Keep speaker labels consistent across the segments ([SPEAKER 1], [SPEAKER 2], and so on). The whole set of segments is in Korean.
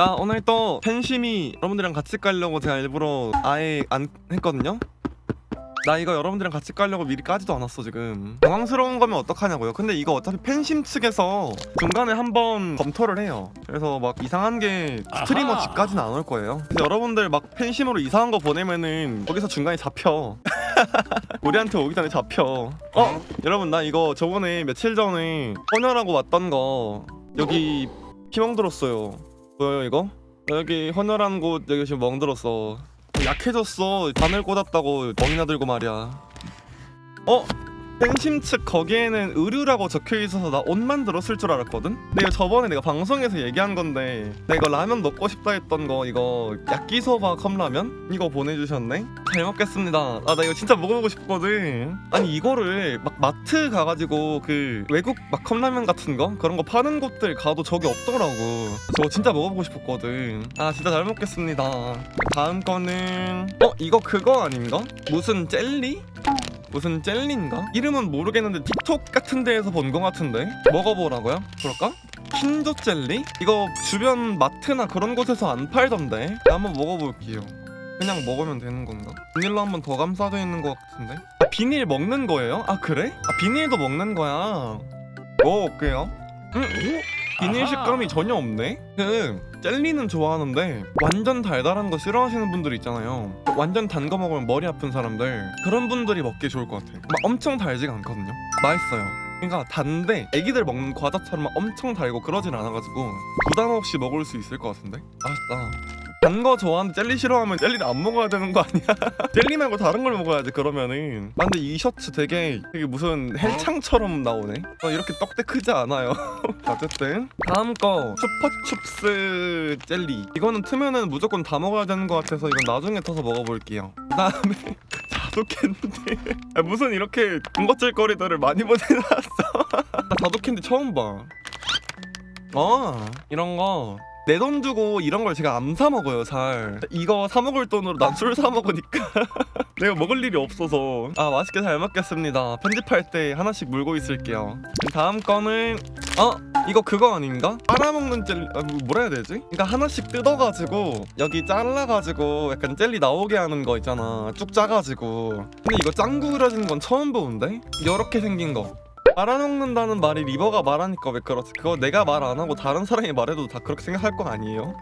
[SPEAKER 1] 자 오늘 또 팬심이 여러분들이랑 같이 깔려고 제가 일부러 아예 안 했거든요. 나 이거 여러분들이랑 같이 깔려고 미리 까지도 않았어 지금. 당황스러운 거면 어떡하냐고요. 근데 이거 어차피 팬심 측에서 중간에 한번 검토를 해요. 그래서 막 이상한 게 스트리머. 집까지는 안 올 거예요. 근데 여러분들 막 팬심으로 이상한 거 보내면은 거기서 중간에 잡혀. 우리한테 오기 전에 잡혀. 어? 여러분 나 이거 저번에 며칠 전에 헌혈하고 왔던 거 여기 피멍 들었어요 보여요 이거? 여기 헌혈한 곳 여기 지금 멍 들었어 약해졌어 바늘 꽂았다고 멍이나 들고 말이야 어? 팬심 측 거기에는 의류라고 적혀 있어서 나 옷 만 들었을 줄 알았거든? 근데 이거 저번에 내가 방송에서 얘기한 건데 나 이거 라면 먹고 싶다 했던 거 이거 야끼소바 컵라면? 이거 보내주셨네? 잘 먹겠습니다 아 나 이거 진짜 먹어보고 싶거든 아니 이거를 막 마트 가가지고 그 외국 막 컵라면 같은 거? 그런 거 파는 곳들 가도 저기 없더라고 저거 진짜 먹어보고 싶었거든 아 진짜 잘 먹겠습니다 다음 거는 어? 이거 그거 아닌가? 무슨 젤리? 무슨 젤리인가? 이름은 모르겠는데 틱톡 같은 데에서 본거 같은데 먹어보라고요? 그럴까? 킨조 젤리? 이거 주변 마트나 그런 곳에서 안 팔던데 한번 먹어볼게요 그냥 먹으면 되는 건가? 비닐로 한 번 더 감싸져 있는 것 같은데 아, 비닐 먹는 거예요? 아 그래? 아 비닐도 먹는 거야 먹어볼게요 음, 비닐. 식감이 전혀 없네 그 젤리는 좋아하는데 완전 달달한 거 싫어하시는 분들 있잖아요. 완전 단 거 먹으면 머리 아픈 사람들 그런 분들이 먹기 좋을 것 같아요. 막 엄청 달지가 않거든요. 맛있어요. 그러니까 단데 애기들 먹는 과자처럼 막 엄청 달고 그러진 않아가지고 부담 없이 먹을 수 있을 것 같은데? 맛있다 단 거 좋아하는데 jel리 싫어하면 젤리를 안 먹어야 되는 거 아니야? 젤리 말고 다른 걸 먹어야지 그러면은. 아, 근데 이 셔츠 되게 되게 무슨 헬창처럼 나오네? 어, 이렇게 떡대 크지 않아요. 어쨌든. 다음 거 슈퍼춥스 젤리. 이거는 트면은 무조건 다 먹어야 되는 것 같아서 이건 나중에 터서 먹어볼게요. 그 다음에 자두캔디. 아, 무슨 이렇게 군것질거리들을 많이 보내놨어. 나 자두캔디 처음 봐. 어, 이런 거. 내 돈 주고 이런 걸 제가 안 사 먹어요, 잘. 이거 사 먹을 돈으로 난 술 사 먹으니까 내가 먹을 일이 없어서. 아, 맛있게 잘 먹겠습니다. 편집할 때 하나씩 물고 있을게요. 다음 거는 어, 이거 그거 아닌가? 빨아먹는 젤리, 아, 뭐- 뭐라 해야 되지? 그러니까 하나씩 뜯어가지고 여기 잘라가지고 약간 젤리 나오게 하는 거 있잖아. 쭉 짜가지고. 근데 이거 짱구 그려진 건 처음 보는데? 이렇게 생긴 거. 빨아먹는다는 말이 리버가 말하니까 왜 그렇지? 그거 내가 말 안 하고 다른 사람이 말해도 다 그렇게 생각할 거 아니에요?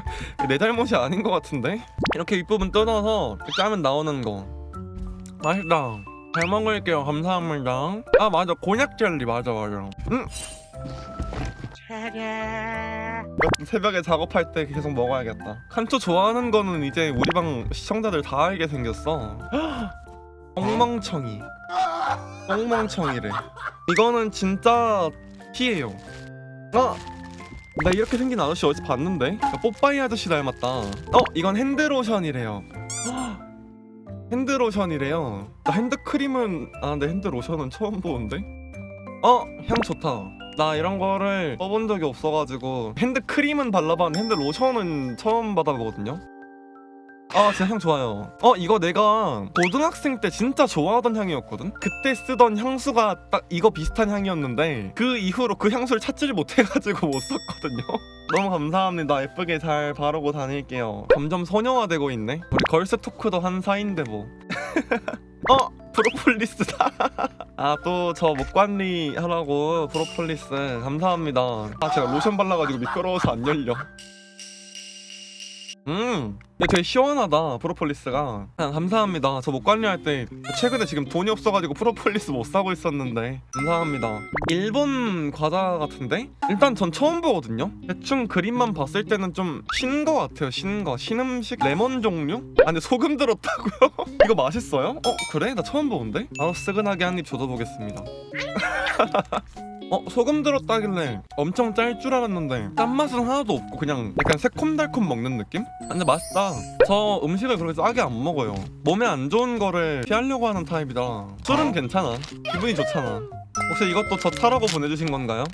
[SPEAKER 1] 내 잘못이 아닌 것 같은데? 이렇게 윗부분 뜯어서 짜면 나오는 거. 맛있다. 잘 먹을게요. 감사합니다. 아 맞아. 곤약 젤리. 맞아 맞아. 응 이것도 새벽에 작업할 때 계속 먹어야겠다. 칸초 좋아하는 거는 이제 우리 방 시청자들 다 알게 생겼어. 엉멍청이. 엉멍청이래 이거는 진짜 피해요 어? 나 이렇게 생긴 아저씨 어디서 봤는데? 야, 뽀빠이 아저씨 닮았다 어? 이건 핸드로션이래요 핸드로션이래요 나 핸드크림은 아 근데 핸드로션은 처음 보는데? 어? 향 좋다 나 이런 거를 써본 적이 없어가지고 핸드크림은 발라봤는데 핸드로션은 처음 받아보거든요 아 진짜 향 좋아요. 어 이거 내가 고등학생 때 진짜 좋아하던 향이었거든? 그때 쓰던 향수가 딱 이거 비슷한 향이었는데 그 이후로 그 향수를 찾지를 못해가지고 못 썼거든요. 너무 감사합니다. 예쁘게 잘 바르고 다닐게요. 점점 소녀화되고 있네. 우리 걸스 토크도 한 사이인데 뭐. 어? 프로폴리스다. 아 또 저 목관리 하라고 프로폴리스. 감사합니다. 아 제가 로션 발라가지고 미끄러워서 안 열려 음, 이거 되게 시원하다 프로폴리스가. 그냥 감사합니다. 저 목 관리할 때 최근에 지금 돈이 없어가지고 프로폴리스 못 사고 있었는데 감사합니다. 일본 과자 같은데? 일단 전 처음 보거든요. 대충 그림만 봤을 때는 좀 신 거 같아요. 신 거, 신음식 레몬 종류? 아 근데 소금 들었다고요? 이거 맛있어요? 어 그래? 나 처음 보는데? 바로 쓰근하게 한 입 줘도 보겠습니다. 어 소금 들었다길래 엄청 짤 줄 알았는데 짠맛은 하나도 없고 그냥 약간 새콤달콤 먹는 느낌? 아, 근데 맛있다. 저 음식을 그렇게 짜게 안 먹어요. 몸에 안 좋은 거를 피하려고 하는 타입이라 술은 괜찮아. 기분이 좋잖아. 혹시 이것도 저 차라고 보내주신 건가요?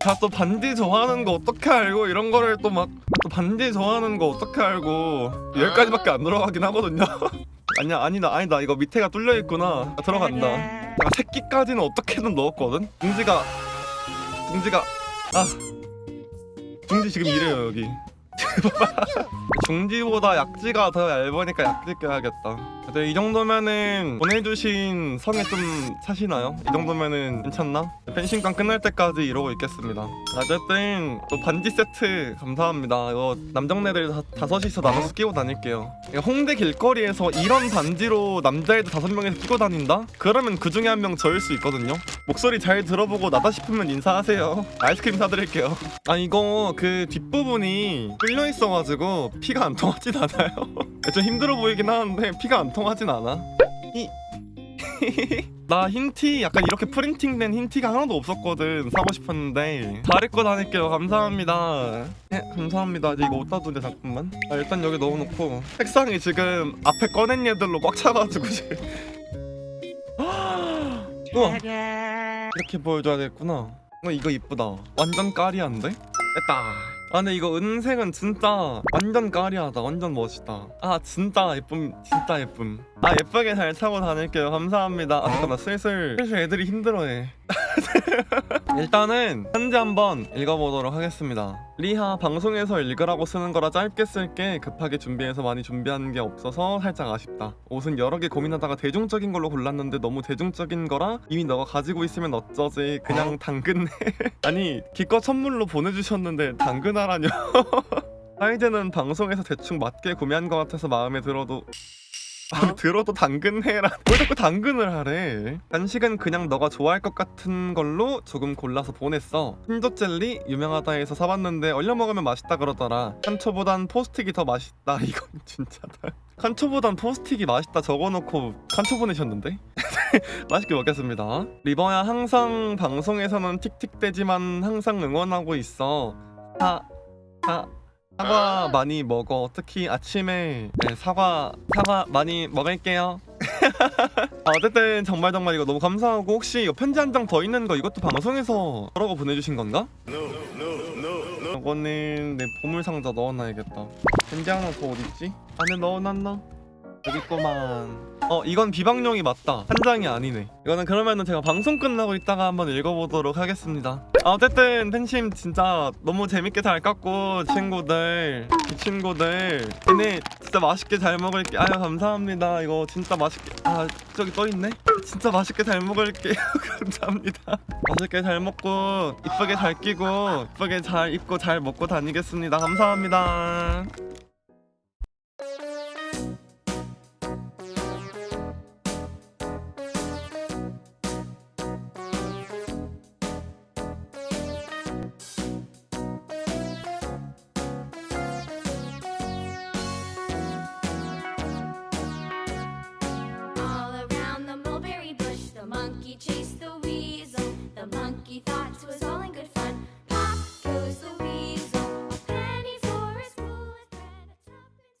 [SPEAKER 1] 자또 반지 좋아하는 거 어떻게 알고? 이런 거를 또 막 또 반지 좋아하는 거 어떻게 알고? 여기까지밖에 안 들어가긴 하거든요 아니야 아니다 아니다. 이거 밑에가 뚫려 있구나. 아, 들어간다. 내가 새끼까지는 어떻게든 넣었거든? 둥지가 둥지가 아. 중지 지금 이래요 여기. 중지보다 약지가 더 얇으니까 약지 껴야겠다 근데 이 정도면은 보내주신 성에 좀 차시나요? 이 정도면은 괜찮나? 펜싱관 끝날 때까지 이러고 있겠습니다. 어쨌든 또 반지 세트 감사합니다. 이거 남정네들 다, 다섯이서 나눠서 끼고 다닐게요. 홍대 길거리에서 이런 반지로 남자애들 다섯 명이서 끼고 다닌다? 그러면 그 중에 한 명 저일 수 있거든요. 목소리 잘 들어보고 나다 싶으면 인사하세요. 아이스크림 사드릴게요. 아 이거 그 뒷부분이 뚫려 있어가지고 피가 안 통하진 않아요. 좀 힘들어 보이긴 하는데 피가 안 통하진 않아. 이... 나 흰티 약간 이렇게 프린팅된 흰티가 하나도 없었거든. 사고 싶었는데. 잘 입고 다닐게요. 감사합니다. 네 감사합니다. 이제 이거 어디다 두냐 잠깐만. 아, 일단 여기 넣어놓고. 책상이 지금 앞에 꺼낸 얘들로 꽉 차가지고 지금. 우와. 이렇게 보여줘야 되겠구나. 어, 이거 이쁘다. 완전 까리한데? 됐다 아 근데 이거 은색은 진짜 완전 까리하다. 완전 멋있다. 아 진짜 예쁨. 진짜 예쁨 아 예쁘게 잘 차고 다닐게요. 감사합니다. 아 잠깐만 슬슬 슬슬 애들이 힘들어해. 일단은 편지 한번 읽어보도록 하겠습니다. 리하 방송에서 읽으라고 쓰는 거라 짧게 쓸게 급하게 준비해서 많이 준비한 게 없어서 살짝 아쉽다. 옷은 여러 개 고민하다가 대중적인 걸로 골랐는데 너무 대중적인 거라 이미 너가 가지고 있으면 어쩌지? 그냥 당근해. 아니 기껏 선물로 보내주셨는데 당근하라뇨? 사이즈는 방송에서 대충 맞게 구매한 것 같아서 마음에 들어도 마음에 들어도 당근해라. 왜 자꾸 당근을 하래? 간식은 그냥 너가 좋아할 것 같은 걸로 조금 골라서 보냈어. 흰도 젤리 유명하다 해서 사봤는데 얼려 먹으면 맛있다 그러더라. 칸초보단 포스틱이 더 맛있다. 이건 진짜다. 칸초보단 포스틱이 맛있다 적어놓고 칸초 보내셨는데? 맛있게 먹겠습니다. 리버야 항상 방송에서는 틱틱대지만 항상 응원하고 있어. 사, 사, 사과 많이 먹어. 특히 아침에 네, 사과 사과 많이 먹을게요. 아, 어쨌든 정말 정말 이거 너무 감사하고 혹시 이거 편지 한 장 더 있는 거 이것도 방송에서 저라고 보내주신 건가? 이거는 내 보물 상자 넣어놔야겠다. 편지 하나 더 어딨지? 안에 넣어놨나? 여기 있구만. 어 이건 비방용이 맞다. 한 장이 아니네. 이거는 그러면은 제가 방송 끝나고 있다가 한번 읽어보도록 하겠습니다. 아, 어쨌든 팬심 진짜 너무 재밌게 잘 깠고 친구들 이 친구들 얘네 진짜 맛있게 잘 먹을게. 아유 감사합니다. 이거 진짜 맛있게 아 저기 떠 있네. 진짜 맛있게 잘 먹을게요. 감사합니다. 맛있게 잘 먹고 이쁘게 잘 끼고 이쁘게 잘 입고 잘 먹고 다니겠습니다. 감사합니다.
[SPEAKER 2] thought thoughts was all